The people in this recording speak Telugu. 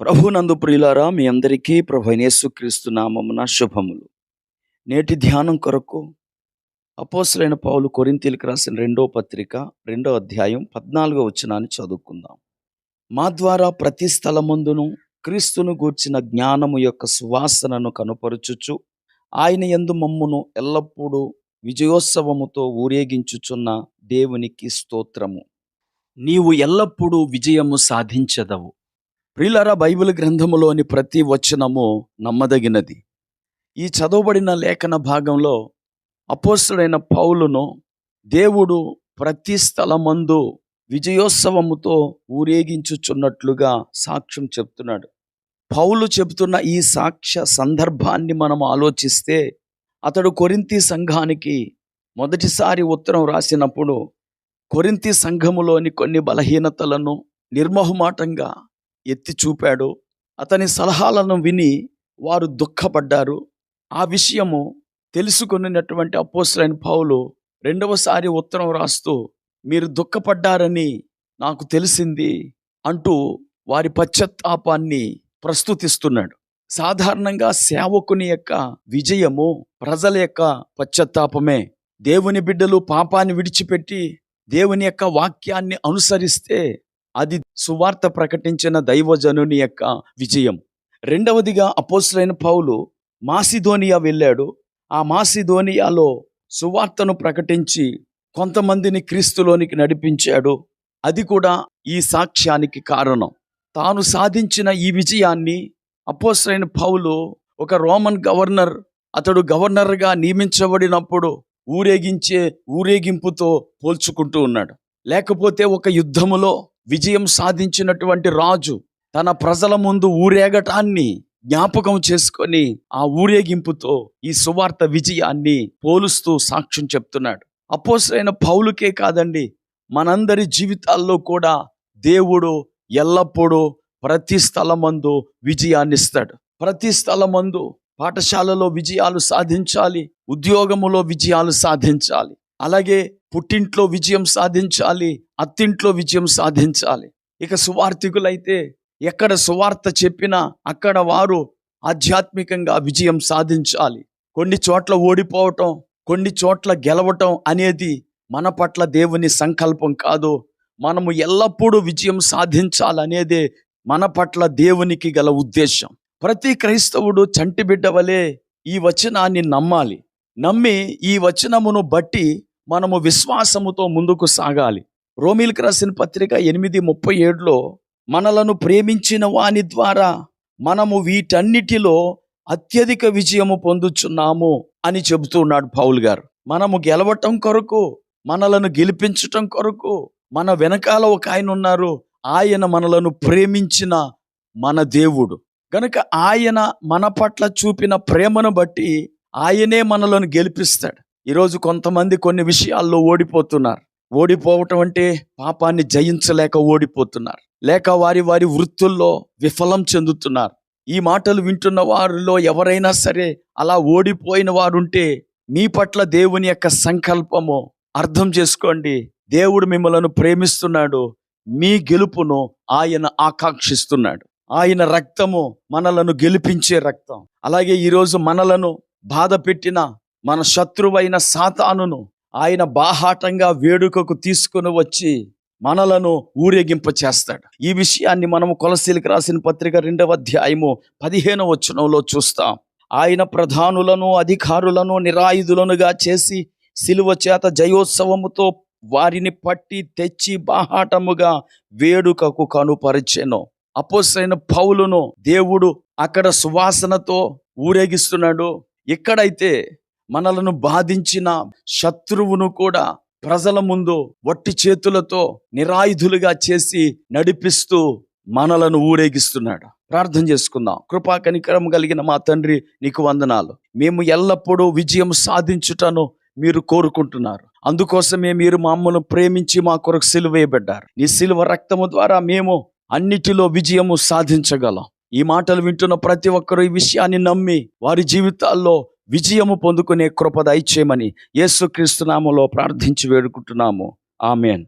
ప్రభునందు ప్రియులారా మీ అందరికీ ప్రభు యేసుక్రీస్తు నామమున శుభములు. నేటి ధ్యానం కొరకు అపోసలైన పౌలు కొరింతీలకు రాసిన రెండో పత్రిక రెండో అధ్యాయం పద్నాలుగో వచనాన్ని చదువుకుందాం. మా ద్వారా ప్రతి స్థలమందును క్రీస్తును గూర్చిన జ్ఞానము యొక్క సువాసనను కనుపరుచుచు ఆయన యందు మమ్మును ఎల్లప్పుడూ విజయోత్సవముతో ఊరేగించుచున్న దేవునికి స్తోత్రము. నీవు ఎల్లప్పుడూ విజయము సాధించదవు. ప్రిలర బైబిల్ గ్రంథములోని ప్రతి వచనము నమ్మదగినది. ఈ చదవబడిన లేఖన భాగంలో అపోస్తుడైన పౌలును దేవుడు ప్రతి స్థలమందు విజయోత్సవముతో ఊరేగించుచున్నట్లుగా సాక్ష్యం చెప్తున్నాడు. పౌలు చెబుతున్న ఈ సాక్ష్య సందర్భాన్ని మనం ఆలోచిస్తే అతడు కొరింతి సంఘానికి మొదటిసారి ఉత్తరం రాసినప్పుడు కొరింతి సంఘములోని కొన్ని బలహీనతలను నిర్మోహమాటంగా ఎత్తి చూపాడు. అతని సలహాలను విని వారు దుఃఖపడ్డారు. ఆ విషయము తెలుసుకున్నటువంటి అపోసరైన పౌలు రెండవసారి ఉత్తరం రాస్తూ మీరు దుఃఖపడ్డారని నాకు తెలిసింది అంటూ వారి పశ్చాత్తాపాన్ని ప్రస్తుతిస్తున్నాడు. సాధారణంగా సేవకుని యొక్క విజయము ప్రజల యొక్క పశ్చాత్తాపమే. దేవుని బిడ్డలు పాపాన్ని విడిచిపెట్టి దేవుని యొక్క వాక్యాన్ని అనుసరిస్తే అది సువార్త ప్రకటించిన దైవజనుని యొక్క విజయం. రెండవదిగా అపోసులైన పౌలు మాసిధోనియా వెళ్ళాడు. ఆ మాసిధోనియాలో సువార్తను ప్రకటించి కొంతమందిని క్రీస్తులోనికి నడిపించాడు. అది కూడా ఈ సాక్ష్యానికి కారణం. తాను సాధించిన ఈ విజయాన్ని అపోసరైన పౌలు ఒక రోమన్ గవర్నర్ అతడు గవర్నర్గా నియమించబడినప్పుడు ఊరేగించే ఊరేగింపుతో పోల్చుకుంటూ ఉన్నాడు. లేకపోతే ఒక యుద్ధములో విజయం సాధించినటువంటి రాజు తన ప్రజల ముందు ఊరేగటాన్ని జ్ఞాపకం చేసుకొని ఆ ఊరేగింపుతో ఈ సువార్త విజయాన్ని పోలుస్తూ సాక్ష్యం చెప్తున్నాడు. అపోసరైన పౌలుకే కాదండి మనందరి జీవితాల్లో కూడా దేవుడు ఎల్లప్పుడూ ప్రతి స్థలమందు విజయాన్ని ఇస్తాడు ప్రతి స్థలమందు పాఠశాలలో విజయాలు సాధించాలి ఉద్యోగములో విజయాలు సాధించాలి. అలాగే పుట్టింట్లో విజయం సాధించాలి అత్తింట్లో విజయం సాధించాలి. ఇక సువార్థికులైతే ఎక్కడ సువార్త చెప్పినా అక్కడ వారు ఆధ్యాత్మికంగా విజయం సాధించాలి. కొన్ని చోట్ల ఓడిపోవటం కొన్ని చోట్ల గెలవటం అనేది మన పట్ల దేవుని సంకల్పం కాదు. మనము ఎల్లప్పుడూ విజయం సాధించాలనేదే మన పట్ల దేవునికి గల ఉద్దేశం. ప్రతి క్రైస్తవుడు చంటి బిడ్డ వలె ఈ వచనాన్ని నమ్మాలి. నమ్మి ఈ వచనమును బట్టి మనము విశ్వాసముతో ముందుకు సాగాలి. రోమిల్కి రాసిన పత్రిక ఎనిమిది ముప్పై ఏడులో మనలను ప్రేమించిన వాని ద్వారా మనము వీటన్నిటిలో అత్యధిక విజయము పొందుచున్నాము అని చెబుతున్నాడు పౌల్ గారు. మనము గెలవటం కొరకు మనలను గెలిపించటం కొరకు మన వెనకాల ఒక ఆయన ఉన్నారు. ఆయన మనలను ప్రేమించిన మన దేవుడు. కనుక ఆయన మన పట్ల చూపిన ప్రేమను బట్టి ఆయనే మనలను గెలిపిస్తాడు. ఈరోజు కొంతమంది కొన్ని విషయాల్లో ఓడిపోతున్నారు. ఓడిపోవటం అంటే పాపాన్ని జయించలేక ఓడిపోతున్నారు. లేక వారి వారి వృత్తుల్లో విఫలం చెందుతున్నారు. ఈ మాటలు వింటున్న వారిలో ఎవరైనా సరే అలా ఓడిపోయిన వారుంటే మీ పట్ల దేవుని యొక్క సంకల్పము అర్థం చేసుకోండి. దేవుడు మిమ్మలను ప్రేమిస్తున్నాడు. మీ గెలుపును ఆయన ఆకాంక్షిస్తున్నాడు. ఆయన రక్తము మనలను గెలిపించే రక్తం. అలాగే ఈరోజు మనలను బాధ పెట్టిన మన శత్రువైన సాతానును ఆయన బాహాటంగా వేడుకకు తీసుకుని వచ్చి మనలను ఊరేగింప చేస్తాడు. ఈ విషయాన్ని మనము కొలసీలకు రాసిన పత్రిక రెండవ అధ్యాయము పదిహేను వచనంలో చూస్తాం. ఆయన ప్రధానులను అధికారులను నిరాయుధులనుగా చేసి సిలువ చేత జయోత్సవముతో వారిని పట్టి తెచ్చి బాహాటముగా వేడుకకు కనుపరిచెను. అపోసైన పౌలును దేవుడు అక్కడ సువాసనతో ఊరేగిస్తున్నాడు. ఇక్కడైతే మనలను బాధించిన శత్రువును కూడా ప్రజల ముందు వట్టి చేతులతో నిరాయుధులుగా చేసి నడిపిస్తూ మనలను ఊరేగిస్తున్నాడు. ప్రార్థన చేసుకుందాం. కృపా కనికరం కలిగిన మా తండ్రి నీకు వందనాలు. మేము ఎల్లప్పుడూ విజయం సాధించుటను మీరు కోరుకుంటున్నారు. అందుకోసమే మీరు మమ్మల్ని ప్రేమించి మా కొరకు సిలువేయబడ్డారు నీ సిలువ రక్తము ద్వారా మేము అన్నిటిలో విజయము సాధించగలం. ఈ మాటలు వింటున్న ప్రతి ఒక్కరూ ఈ విషయాన్ని నమ్మి వారి జీవితాల్లో విజయము పొందుకునే కృప దయచేయమని యేసుక్రీస్తు నామములో ప్రార్థించి వేడుకుంటున్నాము. ఆమెన్.